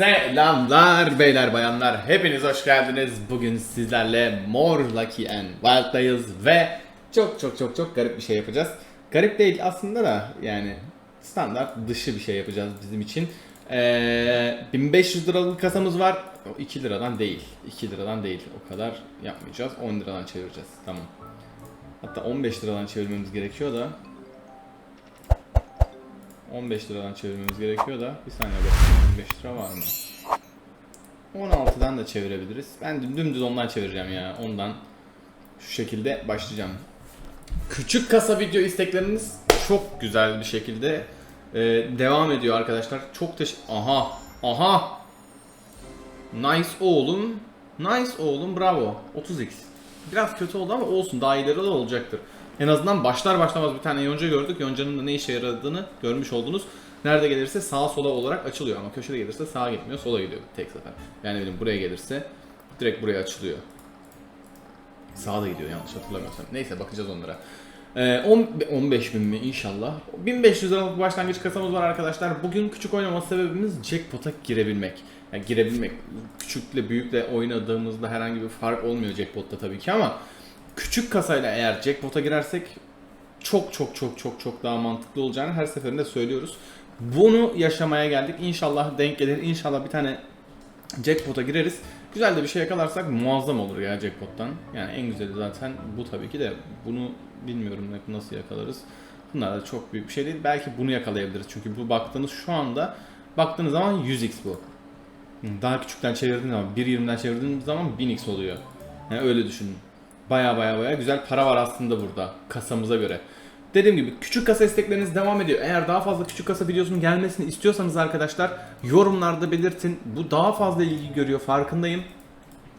Selamlar beyler bayanlar hepiniz hoş geldiniz. Bugün sizlerle More Lucky and Wild'dayız ve çok çok çok çok garip bir şey yapacağız. Garip değil aslında da yani standart dışı bir şey yapacağız bizim için. Ee, 1500 liralık kasamız var. O 2 liradan değil. 2 liradan değil. O kadar yapmayacağız. 10 liradan çevireceğiz. Tamam. Hatta 15 liradan çevirmemiz gerekiyor da 15 liradan çevirmemiz gerekiyor da bir saniye bakayım 15 lira var mı? 16'dan da çevirebiliriz. Ben düm- dümdüz ondan çevireceğim ya. Ondan şu şekilde başlayacağım. Küçük kasa video istekleriniz çok güzel bir şekilde e, devam ediyor arkadaşlar. Çok teş... Aha! Aha! Nice oğlum. Nice oğlum bravo. 30x. Biraz kötü oldu ama olsun daha ileri de olacaktır. En azından başlar başlamaz bir tane yonca gördük. Yoncanın da ne işe yaradığını görmüş oldunuz. Nerede gelirse sağa sola olarak açılıyor ama köşede gelirse sağa gitmiyor sola gidiyor tek sefer. Yani benim buraya gelirse direkt buraya açılıyor. Sağa da gidiyor yanlış hatırlamıyorsam. Neyse bakacağız onlara. Ee, 10 15 bin mi inşallah. 1500 liralık başlangıç kasamız var arkadaşlar. Bugün küçük oynama sebebimiz jackpot'a girebilmek. Yani girebilmek. Küçükle büyükle oynadığımızda herhangi bir fark olmuyor jackpot'ta tabii ki ama küçük kasayla eğer jackpot'a girersek çok çok çok çok çok daha mantıklı olacağını her seferinde söylüyoruz. Bunu yaşamaya geldik. İnşallah denk gelir. İnşallah bir tane jackpot'a gireriz. Güzel de bir şey yakalarsak muazzam olur ya jackpot'tan. Yani en güzeli zaten bu tabii ki de bunu bilmiyorum nasıl yakalarız. Bunlar da çok büyük bir şey değil. Belki bunu yakalayabiliriz. Çünkü bu baktığınız şu anda baktığınız zaman 100x bu. Daha küçükten çevirdiğiniz zaman 1.20'den çevirdiğiniz zaman 1000x oluyor. Yani öyle düşünün. Baya baya baya güzel para var aslında burada kasamıza göre. Dediğim gibi küçük kasa istekleriniz devam ediyor. Eğer daha fazla küçük kasa videosunun gelmesini istiyorsanız arkadaşlar yorumlarda belirtin. Bu daha fazla ilgi görüyor farkındayım.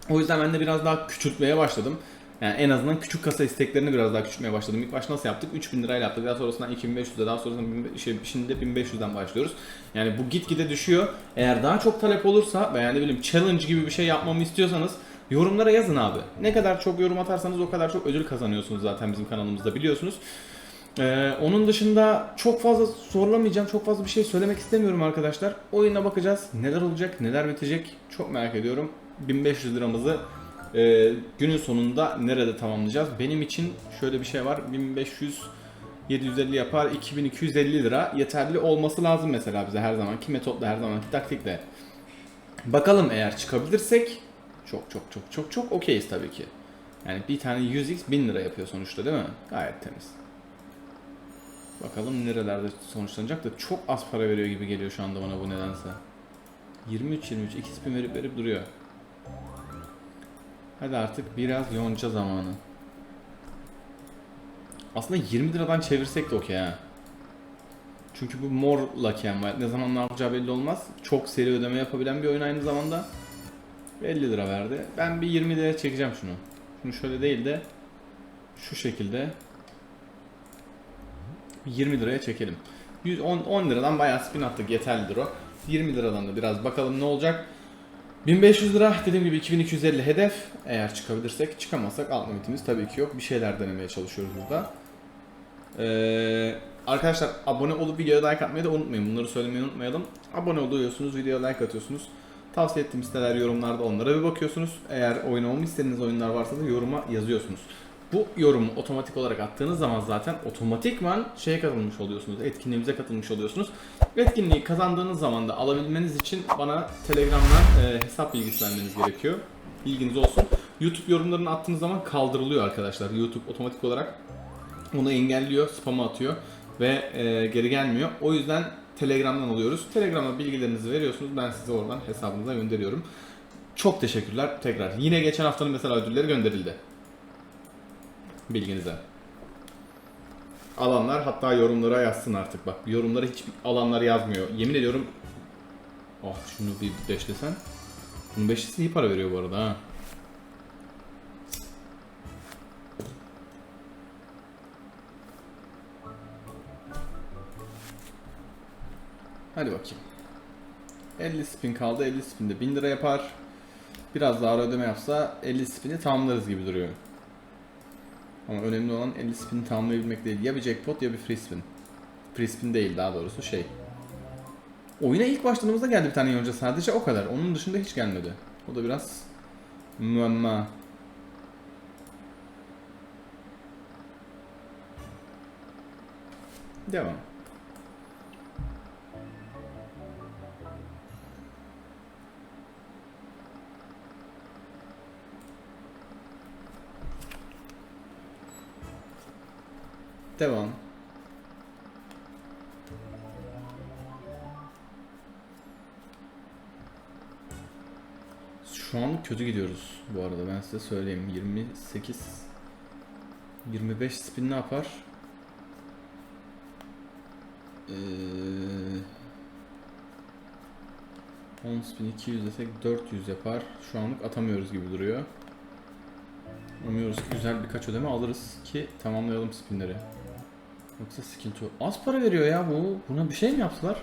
O yüzden ben de biraz daha küçültmeye başladım. Yani en azından küçük kasa isteklerini biraz daha küçültmeye başladım. İlk başta nasıl yaptık? 3000 lirayla yaptık. Daha sonrasından 2500'de, daha sonrasında 1500 şey, şimdi de 1500'den başlıyoruz. Yani bu gitgide düşüyor. Eğer daha çok talep olursa veya ne bileyim challenge gibi bir şey yapmamı istiyorsanız yorumlara yazın abi. Ne kadar çok yorum atarsanız o kadar çok ödül kazanıyorsunuz zaten bizim kanalımızda biliyorsunuz. Ee, onun dışında çok fazla zorlamayacağım, çok fazla bir şey söylemek istemiyorum arkadaşlar. Oyuna bakacağız. Neler olacak, neler bitecek çok merak ediyorum. 1500 liramızı e, günün sonunda nerede tamamlayacağız? Benim için şöyle bir şey var. 1500 750 yapar 2250 lira yeterli olması lazım mesela bize her zamanki metotla her zamanki taktikle. Bakalım eğer çıkabilirsek çok çok çok çok çok okeyiz tabii ki. Yani bir tane 100x 1000 lira yapıyor sonuçta değil mi? Gayet temiz. Bakalım nerelerde sonuçlanacak da çok az para veriyor gibi geliyor şu anda bana bu nedense. 23 23 2 spin verip verip duruyor. Hadi artık biraz yonca zamanı. Aslında 20 liradan çevirsek de okey ha. Çünkü bu lucky and wild. Ne zaman ne yapacağı belli olmaz. Çok seri ödeme yapabilen bir oyun aynı zamanda. 50 lira verdi. Ben bir 20 liraya çekeceğim şunu. Şunu şöyle değil de şu şekilde 20 liraya çekelim. 110 10 liradan bayağı spin attık yeterlidir o. 20 liradan da biraz bakalım ne olacak. 1500 lira dediğim gibi 2250 hedef. Eğer çıkabilirsek çıkamazsak alt limitimiz tabii ki yok. Bir şeyler denemeye çalışıyoruz burada. Ee, arkadaşlar abone olup videoya like atmayı da unutmayın. Bunları söylemeyi unutmayalım. Abone oluyorsunuz, videoya like atıyorsunuz. Tavsiye ettiğim siteler yorumlarda onlara bir bakıyorsunuz. Eğer oynamamı istediğiniz oyunlar varsa da yoruma yazıyorsunuz. Bu yorumu otomatik olarak attığınız zaman zaten otomatikman şeye katılmış oluyorsunuz. Etkinliğimize katılmış oluyorsunuz. Etkinliği kazandığınız zaman da alabilmeniz için bana Telegram'dan e, hesap bilgisi vermeniz gerekiyor. Bilginiz olsun. YouTube yorumlarını attığınız zaman kaldırılıyor arkadaşlar. YouTube otomatik olarak onu engelliyor, spam'a atıyor ve e, geri gelmiyor. O yüzden Telegram'dan alıyoruz. Telegram'a bilgilerinizi veriyorsunuz. Ben size oradan hesabınıza gönderiyorum. Çok teşekkürler tekrar. Yine geçen haftanın mesela ödülleri gönderildi. Bilginize. Alanlar hatta yorumlara yazsın artık bak. Yorumlara hiç alanlar yazmıyor. Yemin ediyorum. Oh şunu bir beşlesen. Bunun beşlisi iyi para veriyor bu arada ha. Hadi bakayım. 50 spin kaldı. 50 spin de 1000 lira yapar. Biraz daha ödeme yapsa 50 spin'i tamamlarız gibi duruyor. Ama önemli olan 50 spin'i tamamlayabilmek değil. Ya bir jackpot ya bir free spin. Free spin değil daha doğrusu şey. Oyuna ilk başladığımızda geldi bir tane yonca sadece o kadar. Onun dışında hiç gelmedi. O da biraz müemma. Devam. Devam. Şu an kötü gidiyoruz bu arada ben size söyleyeyim. 28 25 spin ne yapar? Ee, 10 spin 200 desek 400 yapar. Şu anlık atamıyoruz gibi duruyor. Umuyoruz ki güzel birkaç ödeme alırız ki tamamlayalım spinleri. Yoksa sıkıntı yok. Az para veriyor ya bu. Buna bir şey mi yaptılar?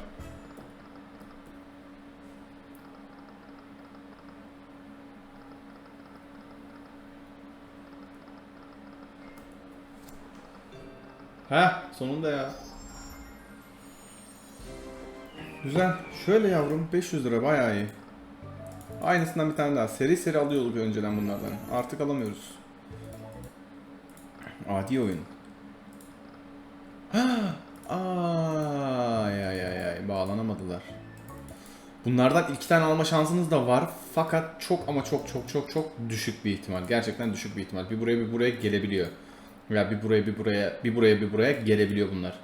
Ha sonunda ya. Güzel. Şöyle yavrum 500 lira bayağı iyi. Aynısından bir tane daha. Seri seri alıyorduk önceden bunlardan. Artık alamıyoruz. Adi oyun. Ay ay ay ay bağlanamadılar. Bunlardan iki tane alma şansınız da var fakat çok ama çok çok çok çok düşük bir ihtimal. Gerçekten düşük bir ihtimal. Bir buraya bir buraya gelebiliyor. Ya bir buraya bir buraya bir buraya bir buraya gelebiliyor bunlar.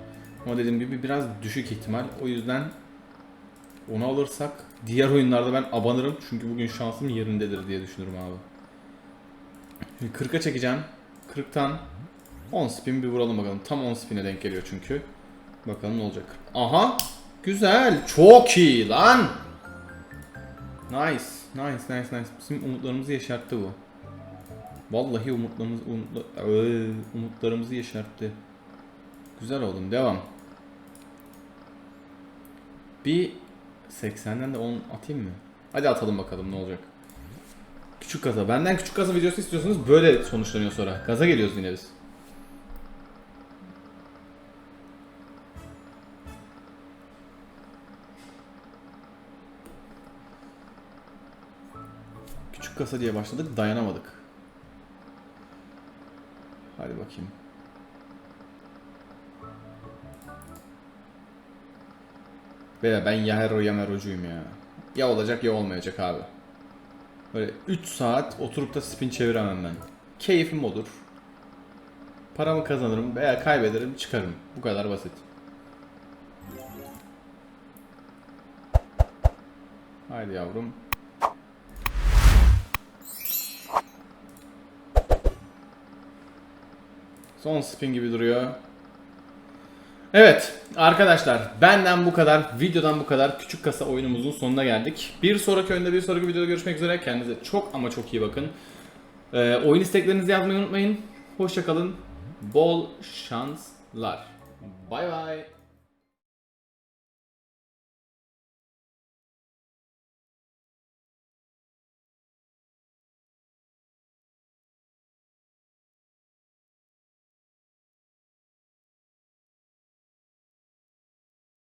Ama dediğim gibi biraz düşük ihtimal. O yüzden onu alırsak diğer oyunlarda ben abanırım. Çünkü bugün şansım yerindedir diye düşünürüm abi. Şimdi 40'a çekeceğim. 40'tan 10 spin bir vuralım bakalım. Tam 10 spin'e denk geliyor çünkü. Bakalım ne olacak. Aha! Güzel. Çok iyi lan. Nice. Nice, nice, nice. Bizim umutlarımızı yeşertti bu. Vallahi umutlarımız, umutla, umutlarımızı yeşertti. Güzel oğlum. Devam. Bir 80'den de 10 atayım mı? Hadi atalım bakalım ne olacak. Küçük kaza. Benden küçük kaza videosu istiyorsanız böyle sonuçlanıyor sonra. Gaza geliyoruz yine biz. Küçük kasa diye başladık dayanamadık. Hadi bakayım. Beyler ben ya hero ya merocuyum ya. Ya olacak ya olmayacak abi. Böyle 3 saat oturup da spin çeviremem ben. Keyfim olur. Paramı kazanırım veya kaybederim çıkarım. Bu kadar basit. Haydi yavrum. Son spin gibi duruyor. Evet arkadaşlar benden bu kadar videodan bu kadar küçük kasa oyunumuzun sonuna geldik. Bir sonraki oyunda bir sonraki videoda görüşmek üzere kendinize çok ama çok iyi bakın. Ee, oyun isteklerinizi yazmayı unutmayın. Hoşçakalın. Bol şanslar. Bay bay.